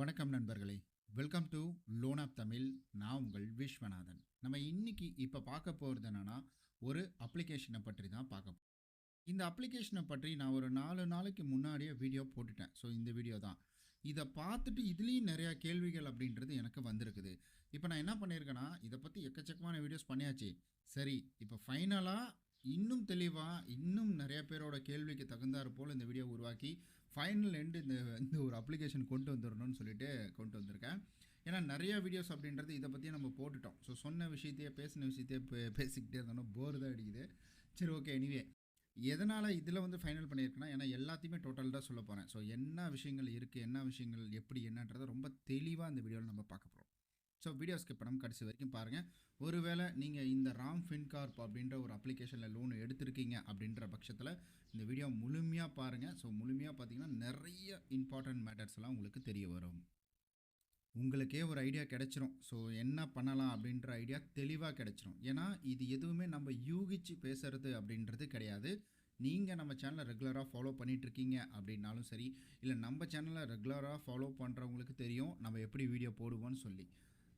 வணக்கம் நண்பர்களே. Welcome to loan app Tamil நான் உங்கள் விஸ்வநாதன். நம்ம இன்னைக்கு இப்போ பார்க்க போகிறது என்னென்னா ஒரு அப்ளிகேஷனை பற்றி தான் பார்க்க போகிறோம் இந்த அப்ளிகேஷனை பற்றி நான் ஒரு நாலு நாளைக்கு முன்னாடியே வீடியோ போட்டுட்டேன். ஸோ இந்த வீடியோ தான். இதை பார்த்துட்டு இதுலேயும் நிறையா கேள்விகள் அப்படின்றது எனக்கு வந்திருக்குது. இப்போ நான் என்ன பண்ணியிருக்கேன்னா இதை பற்றி எக்கச்சக்கமான வீடியோஸ் பண்ணியாச்சு. சரி இப்போ ஃபைனலாக இன்னும் தெளிவாக இன்னும் நிறைய பேரோட கேள்விக்கு தகுந்தாற் போல் இந்த வீடியோ உருவாக்கி ஃபைனல் எண்டு இந்த இந்த ஒரு அப்ளிகேஷன் கொண்டு வந்துடணும்னு சொல்லிட்டு கொண்டு வந்திருக்கேன். ஏன்னா நிறைய வீடியோஸ் அப்படின்றது இதை பற்றி நம்ம போட்டுட்டோம். ஸோ சொன்ன விஷயத்தையே பேசின விஷயத்தையே பேசிக்கிட்டே இருந்தோம்னா போர் தான் அடிக்குது. சரி ஓகே எனிவே எதனால் இதில் வந்து ஃபைனல் பண்ணியிருக்கேன்னா ஏன்னா எல்லாத்தையுமே டோட்டலாக சொல்ல போகிறேன் ஸோ என்ன விஷயங்கள் இருக்குது என்ன விஷயங்கள் எப்படி என்னன்றதை ரொம்ப தெளிவாக அந்த வீடியோவில் நம்ம பார்க்க போகிறோம் ஸோ வீடியோ ஸ்கிப் பண்ணாமல் கடைசி வரைக்கும் பாருங்கள் ஒருவேளை நீங்கள் இந்த ராம் ஃபின்கார்ப் அப்படின்ற ஒரு அப்ளிகேஷனில் லோன் எடுத்திருக்கீங்க அப்படின்ற பட்சத்தில் இந்த வீடியோ முழுமையாக பாருங்கள் ஸோ முழுமையாக பார்த்தீங்கன்னா நிறைய இம்பார்ட்டன்ட் மேட்டர்ஸ் எல்லாம் உங்களுக்கு தெரிய வரும். உங்களுக்கே ஒரு ஐடியா கிடச்சிரும். ஸோ என்ன பண்ணலாம் அப்படின்ற ஐடியா தெளிவாக கிடச்சிரும். ஏன்னா இது எதுவுமே நம்ம யூகிச்சு பேசுறது அப்படின்றது கிடையாது. நீங்கள் நம்ம சேனலை ரெகுலராக ஃபாலோ பண்ணிகிட்ருக்கீங்க அப்படின்னாலும் சரி இல்லை நம்ம சேனலை ரெகுலராக ஃபாலோ பண்ணுறவங்களுக்கு தெரியும் நம்ம எப்படி வீடியோ போடுவோம்னு சொல்லி.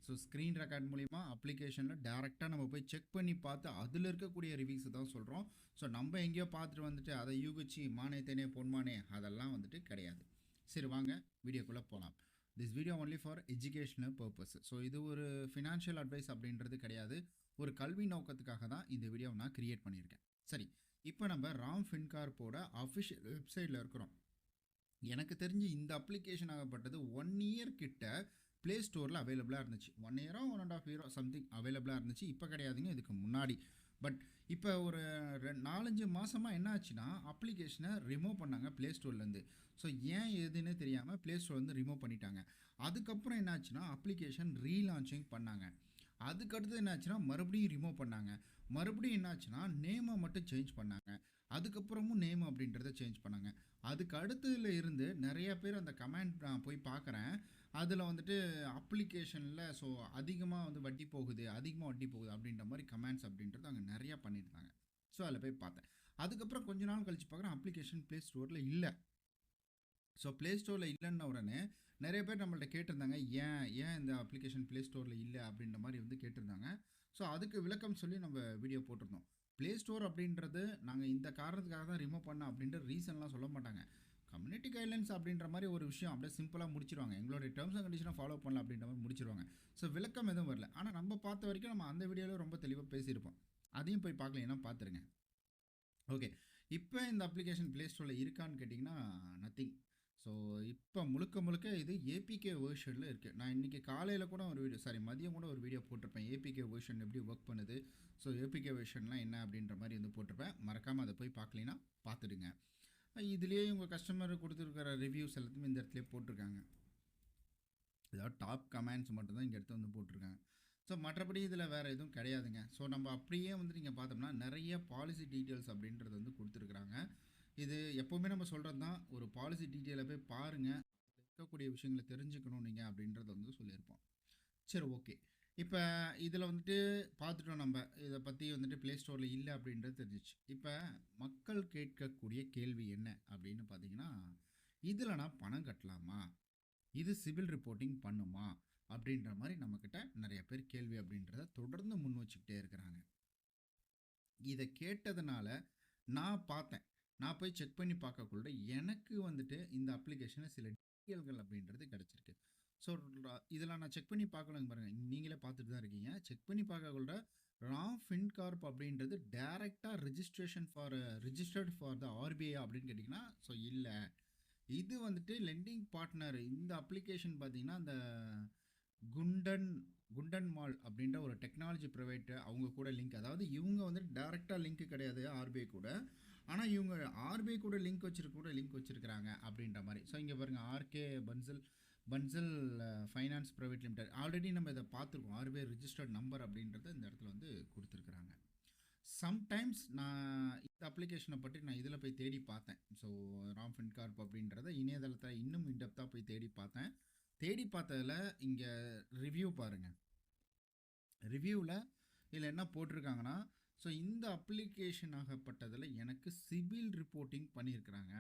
ஸோ ஸ்க்ரீன் ரெக்கார்ட் மூலிமா அப்ளிகேஷனில் டேரெக்டாக நம்ம போய் செக் பண்ணி பார்த்து அதில் இருக்கக்கூடிய ரிவ்யூஸ் தான் சொல்கிறோம் ஸோ நம்ம எங்கேயோ பார்த்துட்டு வந்துட்டு அதை யூகிச்சு மானே தேனே பொன்மானே அதெல்லாம் வந்துட்டு கிடையாது. சரி வாங்க வீடியோக்குள்ளே போகலாம் this video only for educational purpose so இது ஒரு ஃபினான்ஷியல் அட்வைஸ் அப்படின்றது கிடையாது. ஒரு கல்வி நோக்கத்துக்காக தான் இந்த வீடியோவை நான் கிரியேட் பண்ணியிருக்கேன். சரி இப்போ நம்ம ராம் ஃபின்கார்ப்போட அஃபிஷியல் வெப்சைட்டில் இருக்கிறோம். எனக்கு தெரிஞ்சு இந்த அப்ளிகேஷன் ஆகப்பட்டது ஒன் இயர் கிட்ட ப்ளே ஸ்டோரில் அவைலபிளாக இருந்துச்சு. ஒன் இயரோ ஒன் அண்ட் ஆஃப் இயரோ சம்திங் அவைலபிளாக இருந்துச்சு. இப்போ கிடையாதுங்க இதுக்கு முன்னாடி. பட் இப்போ ஒரு ரெண்டு நாலஞ்சு மாதமாக என்ன ஆச்சுன்னா அப்ளிகேஷனை ரிமூவ் பண்ணாங்க ப்ளே ஸ்டோர்லேருந்து ஸோ ஏன் எதுன்னு தெரியாமல் ப்ளே ஸ்டோர்லேருந்து ரிமூவ் பண்ணிட்டாங்க. அதுக்கப்புறம் என்னாச்சுன்னா அப்ளிகேஷன் ரீலான்ச்சிங் பண்ணாங்க. அதுக்கடுத்து என்னாச்சுன்னா மறுபடியும் ரிமூவ் பண்ணாங்க. மறுபடியும் என்னாச்சுன்னா நேமை மட்டும் சேஞ்ச் பண்ணாங்க. அதுக்கப்புறமும் நேம் அப்படின்றத சேஞ்ச் பண்ணாங்க. அதுக்கு அடுத்ததுல இருந்து நிறைய பேர் அந்த கமெண்ட் நான் போய் பார்க்குறேன். அதில் வந்துட்டு அப்ளிகேஷனில் ஸோ அதிகமாக வந்து வட்டி போகுது அதிகமாக வட்டி போகுது அப்படின்ற மாதிரி கமெண்ட்ஸ் அப்படின்றது அங்கே நிறையா பண்ணியிருந்தாங்க. ஸோ அதில் போய் பார்த்தேன். அதுக்கப்புறம் கொஞ்ச நாள் கழிச்சு பார்க்குறேன் அப்ளிகேஷன் ப்ளே ஸ்டோரில் இல்லை. ஸோ ப்ளே ஸ்டோரில் இல்லைன்ன உடனே நிறைய பேர் நம்மள்ட்ட கேட்டிருந்தாங்க ஏன் ஏன் இந்த அப்ளிகேஷன் ப்ளே ஸ்டோரில் இல்லை? அப்படின்ற மாதிரி வந்து கேட்டிருந்தாங்க. ஸோ அதுக்கு விளக்கம் சொல்லி நம்ம வீடியோ போட்டிருந்தோம். ப்ளே ஸ்டோர் அப்படின்றது நாங்கள் இந்த காரணத்துக்காக தான் ரிமூவ் பண்ண அப்படின்ற ரீசன்லாம் சொல்ல மாட்டாங்க. கம்யூனிட்டி கைட்லைன்ஸ் அப்படின்ற மாதிரி ஒரு விஷயம் அப்படியே சிம்பிளாக முடிச்சிருவாங்க. எங்களுடைய டேர்ம்ஸ் அண்ட் கண்டிஷனை ஃபாலோ பண்ணல அப்படின்ற மாதிரி முடிச்சிருவாங்க. ஸோ விளக்கம் எதுவும் வரல. ஆனால் நம்ம பார்த்த வரைக்கும் நம்ம அந்த வீடியோவில் ரொம்ப தெளிவாக பேசியிருப்போம். அதையும் போய் பார்க்கலைன்னா பார்த்துருங்க. ஓகே இப்போ இந்த அப்ளிகேஷன் ப்ளே ஸ்டோரில் இருக்கான்னு கேட்டிங்கன்னா நத்திங் ஸோ இப்போ முழுக்க முழுக்க இது ஏபிகே வேர்ஷனில் இருக்குது நான் இன்றைக்கி காலையில் கூட ஒரு வீடியோ சாரி மதியம் கூட ஒரு வீடியோ போட்டிருப்பேன். ஏபிகே வேர்ஷன் எப்படி ஒர்க் பண்ணுது? ஸோ ஏபிகே வேர்ஷன்லாம் என்ன அப்படின்ற மாதிரி வந்து போட்டிருப்பேன். மறக்காமல் அதை போய் பார்க்கலினா பார்த்துடுங்க. இதுலேயே உங்கள் கஸ்டமர் கொடுத்துருக்கிற ரிவ்யூஸ் எல்லாத்தையுமே இந்த இடத்துல போட்டிருக்காங்க. ஏதாவது டாப் கமெண்ட்ஸ் மட்டும்தான் இங்கே எடுத்து வந்து போட்டிருக்காங்க. ஸோ மற்றபடி இதில் வேறு எதுவும் கிடையாதுங்க. ஸோ நம்ம அப்படியே வந்து நீங்கள் பார்த்தோம்னா நிறைய பாலிசி டீட்டெயில்ஸ் அப்படின்றது வந்து கொடுத்துருக்குறாங்க. இது எப்போவுமே நம்ம சொல்கிறது தான் ஒரு பாலிசி டீட்டெயிலை போய் பாருங்கள் இருக்கக்கூடிய விஷயங்களை தெரிஞ்சுக்கணும் நீங்கள் அப்படின்றத வந்து சொல்லியிருப்போம். சரி ஓகே இப்போ இதில் வந்துட்டு பார்த்துட்டோம் நம்ம. இதை பற்றி வந்துட்டு ப்ளே ஸ்டோரில் இல்லை அப்படின்றது தெரிஞ்சிச்சு. இப்போ மக்கள் கேட்கக்கூடிய கேள்வி என்ன அப்படின்னு பார்த்தீங்கன்னா இதில் நான் பணம் கட்டலாமா? இது சிவில் ரிப்போர்ட்டிங் பண்ணுமா? அப்படின்ற மாதிரி நம்மக்கிட்ட நிறைய பேர் கேள்வி அப்படின்றத தொடர்ந்து முன் வச்சுக்கிட்டே இருக்கிறாங்க. இதை கேட்டதுனால நான் பார்த்தேன். நான் போய் செக் பண்ணி பார்க்கக்குள்ள எனக்கு வந்துட்டு இந்த அப்ளிகேஷனில் சில டீட்டெயில்கள் அப்படின்றது கிடச்சிருக்கு. ஸோ இதில் நான் செக் பண்ணி பார்க்கலங்க பாருங்கள் நீங்களே பார்த்துட்டு தான் இருக்கீங்க. செக் பண்ணி பார்க்கக்குள்ள ராம் ஃபின்கார்ப் அப்படின்றது டைரெக்டாக registration for registered for the RBI அப்படின்னு கேட்டிங்கன்னா ஸோ இல்லை. இது வந்துட்டு லெண்டிங் பார்ட்னர் இந்த அப்ளிகேஷன் பார்த்திங்கன்னா அந்த குண்டன் குண்டன் மால் அப்படின்ற ஒரு டெக்னாலஜி ப்ரொவைடர் அவங்க கூட லிங்க் அதாவது இவங்க வந்துட்டு டைரெக்டாக லிங்க் கிடையாது ஆர்பிஐ கூட. ஆனால் இவங்க ஆர்பிஐ கூட லிங்க் வச்சிருக்க கூட லிங்க் வச்சுருக்கிறாங்க அப்படின்ற மாதிரி. ஸோ இங்கே பாருங்கள் RK Bansal Bansal finance private limited already நம்ம இதை பார்த்துருக்கோம். ஆர்பிஐ ரிஜிஸ்டர்ட் நம்பர் அப்படின்றத இந்த இடத்துல வந்து கொடுத்துருக்குறாங்க. சம்டைம்ஸ் நான் இந்த அப்ளிகேஷனை பற்றி நான் இதில் போய் தேடி பார்த்தேன். ஸோ ராம் ஃபின்கார்ப் அப்படின்றத இணையதளத்தில் இன்னும் இன்டெப்த்தாக போய் தேடி பார்த்தேன். தேடி பார்த்ததில் இங்கே ரிவ்யூ பாருங்கள் ரிவ்யூவில் இதில் என்ன போட்டிருக்காங்கன்னா ஸோ இந்த அப்ளிகேஷன் ஆகப்பட்டதில் எனக்கு சிவில் ரிப்போர்ட்டிங் பண்ணியிருக்கிறாங்க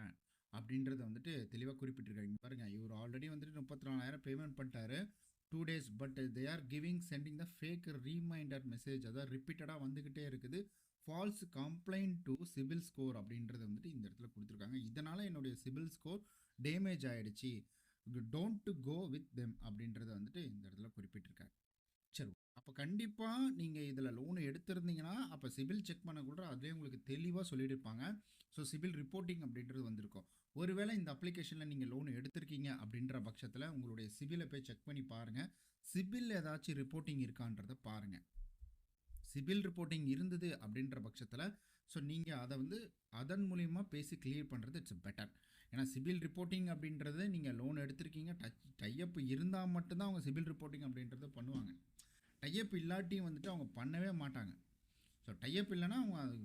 அப்படின்றத வந்துட்டு தெளிவாக குறிப்பிட்டிருக்காங்க. பாருங்கள் பாருங்க இவர் ஆல்ரெடி வந்துட்டு முப்பத்தி நாலாயிரம் பேமெண்ட் பண்ணிட்டாரு. Two days but they are giving sending the fake reminder message அதாவது ரிப்பீட்டடாக வந்துக்கிட்டே இருக்குது. False complaint to CIBIL score அப்படின்றத வந்துட்டு இந்த இடத்துல கொடுத்துருக்காங்க. இதனால் என்னுடைய சிவில் ஸ்கோர் டேமேஜ் ஆகிடுச்சு don't to go with them அப்படின்றத வந்துட்டு இந்த இடத்துல குறிப்பிட்டிருக்காங்க சரி அப்போ கண்டிப்பாக நீங்கள் இதில் லோன் எடுத்திருந்தீங்கன்னா அப்போ சிபில் செக் பண்ணக்கூட அதுவே உங்களுக்கு தெளிவாக சொல்லியிருப்பாங்க. ஸோ சிபில் ரிப்போர்ட்டிங் அப்படின்றது வந்திருக்கும். ஒருவேளை இந்த அப்ளிகேஷனில் நீங்கள் லோன் எடுத்திருக்கீங்க அப்படின்ற பட்சத்தில் உங்களுடைய சிபிலை போய் செக் பண்ணி பாருங்கள் சிபில் ஏதாச்சும் ரிப்போர்ட்டிங் இருக்கான்றதை பாருங்கள் சிபில் ரிப்போர்ட்டிங் இருந்தது அப்படின்ற பட்சத்தில் ஸோ நீங்கள் அதை வந்து அதன் மூலியமாக பேசி கிளியர் பண்ணுறது இட்ஸ் பெட்டர் ஏன்னா சிபில் ரிப்போர்ட்டிங் அப்படின்றது நீங்கள் லோன் எடுத்திருக்கீங்க டச் டைஅப் இருந்தால் மட்டும்தான் அவங்க சிபில் ரிப்போர்ட்டிங் அப்படின்றத பண்ணுவாங்க. டைப் இல்லாட்டியும் வந்துட்டு அவங்க பண்ணவே மாட்டாங்க. ஸோ டைப் இல்லைன்னா அவங்க அது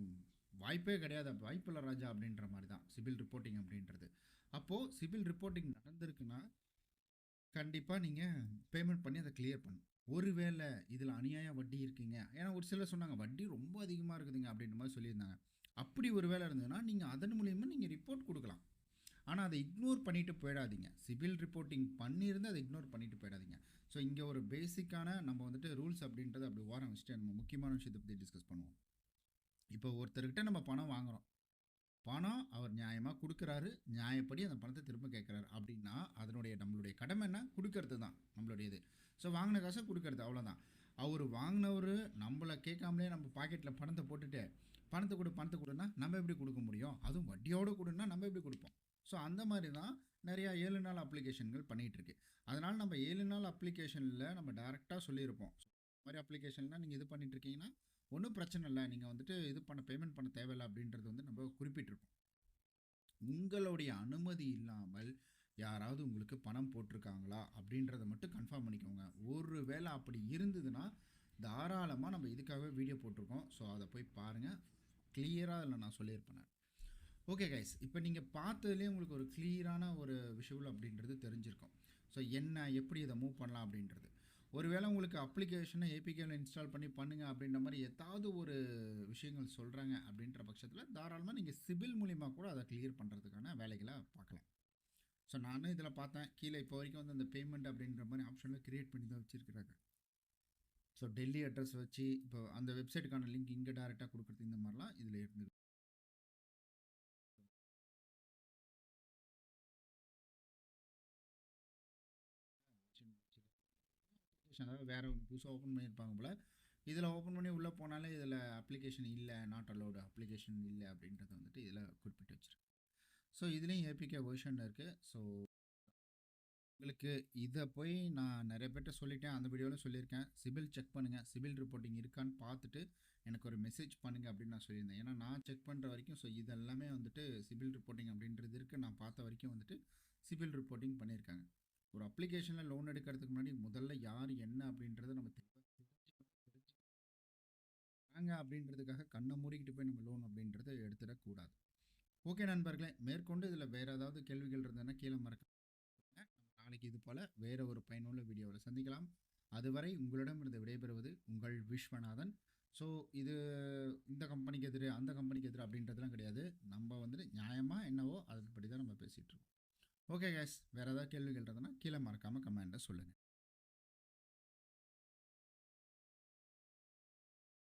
வாய்ப்பே கிடையாது. வாய்ப்பு இல்லை ராஜா அப்படின்ற மாதிரி தான். சிவில் ரிப்போர்ட்டிங் அப்படின்றது. அப்போது சிவில் ரிப்போர்ட்டிங் நடந்திருக்குன்னா கண்டிப்பாக நீங்கள் பேமெண்ட் பண்ணி அதை கிளியர் பண்ணும் ஒருவேளை இதில் அநியாயம் வட்டி இருக்குங்க. ஏன்னா ஒரு சிலர் சொன்னாங்க வட்டி ரொம்ப அதிகமாக இருக்குதுங்க அப்படின்ற மாதிரி சொல்லியிருந்தாங்க. அப்படி ஒரு வேலை இருந்ததுன்னா நீங்கள் அதன் மூலியமாக நீங்கள் ரிப்போர்ட் கொடுக்கலாம். ஆனால் அதை இக்னோர் பண்ணிட்டு போயிடாதீங்க. சிவில் ரிப்போர்ட்டிங் பண்ணியிருந்து அதை இக்னோர் பண்ணிட்டு போயிடாதீங்க. ஸோ இங்கே ஒரு பேசிக்கான நம்ம வந்துட்டு ரூல்ஸ் அப்படின்றத அப்படி ஓரம் வச்சுட்டு நம்ம முக்கியமான விஷயத்தை பற்றி டிஸ்கஸ் பண்ணுவோம். இப்போ ஒருத்தர்கிட்ட நம்ம பணம் வாங்குகிறோம் பணம் அவர் நியாயமாக கொடுக்குறாரு நியாயப்படி அந்த பணத்தை திரும்ப கேட்குறாரு. அப்படின்னா அதனுடைய நம்மளுடைய கடமை என்ன? கொடுக்கறது தான் நம்மளுடைய இது. ஸோ வாங்கின காசை கொடுக்கறது அவ்வளோதான் அவர் வாங்கினவர் நம்மளை கேட்காமலே நம்ம பாக்கெட்டில் பணத்தை போட்டுட்டு பணத்தை கொடு பணத்தை கொடுன்னா நம்ம எப்படி கொடுக்க முடியும்? அதுவும் வட்டியோடு கொடுன்னா நம்ம எப்படி கொடுப்போம்? ஸோ அந்த மாதிரி தான் நிறையா ஏழு நாள் அப்ளிகேஷன்கள் பண்ணிகிட்ருக்கு. அதனால் நம்ம ஏழு நாள் அப்ளிகேஷனில் நம்ம டேரெக்டாக சொல்லியிருப்போம். இந்த மாதிரி அப்ளிகேஷன்லாம் நீங்கள் இது பண்ணிகிட்ருக்கீங்கன்னா ஒன்றும் பிரச்சனை இல்லை. நீங்கள் வந்துட்டு இது பண்ண பேமெண்ட் பண்ண தேவையில்லை அப்படின்றது வந்து நம்ம குறிப்பிட்டிருப்போம். உங்களுடைய அனுமதி இல்லாமல் யாராவது உங்களுக்கு பணம் போட்டிருக்காங்களா அப்படின்றத மட்டும் கன்ஃபார்ம் பண்ணிக்கோங்க. ஒரு வேளை அப்படி இருந்ததுன்னா தாராளமாக நம்ம இதுக்காகவே வீடியோ போட்டிருக்கோம். ஸோ அதை போய் பாருங்கள் கிளியராக அதில் நான் சொல்லியிருப்பேன் ஓகே கைஸ் இப்போ நீங்கள் பார்த்ததுலேயே உங்களுக்கு ஒரு கிளியரான ஒரு விஷுவல் அப்படின்றது தெரிஞ்சிருக்கும். ஸோ என்ன எப்படி இதை மூவ் பண்ணலாம் அப்படின்றது. ஒருவேளை உங்களுக்கு அப்ளிகேஷனை ஏபிகேவில் இன்ஸ்டால் பண்ணி பண்ணுங்கள் அப்படின்ற மாதிரி ஏதாவது ஒரு விஷயங்கள் சொல்கிறாங்க அப்படின்ற பட்சத்தில் தாராளமாக நீங்கள் சிபில் மூலிமா கூட அதை கிளியர் பண்ணுறதுக்கான வேலைகளை பார்க்கலாம். ஸோ நானும் இதில் பார்த்தேன். கீழே இப்போ வரைக்கும் வந்து அந்த பேமெண்ட் அப்படின்ற மாதிரி ஆப்ஷனில் க்ரியேட் பண்ணி தான் வச்சுருக்கிறாங்க. ஸோ டெல்லி அட்ரஸ் வச்சு இப்போ அந்த வெப்சைட்டுக்கான லிங்க் இங்கே டேரெக்டாக கொடுக்குறது இந்த மாதிரிலாம் இதில் இருந்து அதாவது வேறு ஒன்று புதுசாக ஓப்பன் பண்ணியிருப்பாங்க போல். இதில் ஓப்பன் பண்ணி உள்ளே போனாலே இதில் அப்ளிகேஷன் இல்லை நாட் அலோடு அப்ளிகேஷன் இல்லை அப்படின்றத வந்துட்டு இதில் குறிப்பிட்டு வச்சுருக்கேன் ஸோ இதுலேயும் ஏபிகே வேர்ஷன் இருக்குது ஸோ உங்களுக்கு இதை போய் நான் நிறைய பேர்கிட்ட சொல்லிட்டேன். அந்த வீடியோவில் சொல்லியிருக்கேன். சிபில் செக் பண்ணுங்கள் சிபில் ரிப்போர்ட்டிங் இருக்கான்னு பார்த்துட்டு எனக்கு ஒரு மெசேஜ் பண்ணுங்கள் அப்படின்னு நான் சொல்லியிருந்தேன். ஏன்னா நான் செக் பண்ணுற வரைக்கும் ஸோ இதெல்லாமே வந்துட்டு சிபில் ரிப்போர்ட்டிங் அப்படின்றது இருக்குது நான் பார்த்த வரைக்கும் வந்துட்டு சிபில் ரிப்போர்ட்டிங் பண்ணியிருக்காங்க. ஒரு அப்ளிகேஷனில் லோன் எடுக்கிறதுக்கு முன்னாடி முதல்ல யார் என்ன அப்படின்றத நம்ம தெரிஞ்சுக்காங்க அப்படின்றதுக்காக கண்ணை மூடிக்கிட்டு போய் நம்ம லோன் அப்படின்றத எடுத்துடக்கூடாது ஓகே நண்பர்களே மேற்கொண்டு இதில் வேறு ஏதாவது கேள்விகள் இருந்ததுன்னா கீழே மறக்க நாளைக்கு இது போல் வேறு ஒரு பயனுள்ள வீடியோவில் சந்திக்கலாம். அதுவரை உங்களிடம் இருந்து விடைபெறுவது உங்கள் விஸ்வநாதன். ஸோ இது இந்த கம்பெனிக்கு எதிர் அந்த கம்பெனிக்கு எதிர் அப்படின்றதுலாம் கிடையாது. நம்ம வந்துட்டு நியாயமாக என்னவோ அதன்படி தான் நம்ம பேசிகிட்ருக்கோம் ஓகே கேஸ் வேறு ஏதாவது கேள்விகள் இருந்ததுன்னா கீழே மறக்காமல் கமெண்ட்டை சொல்லுங்கள்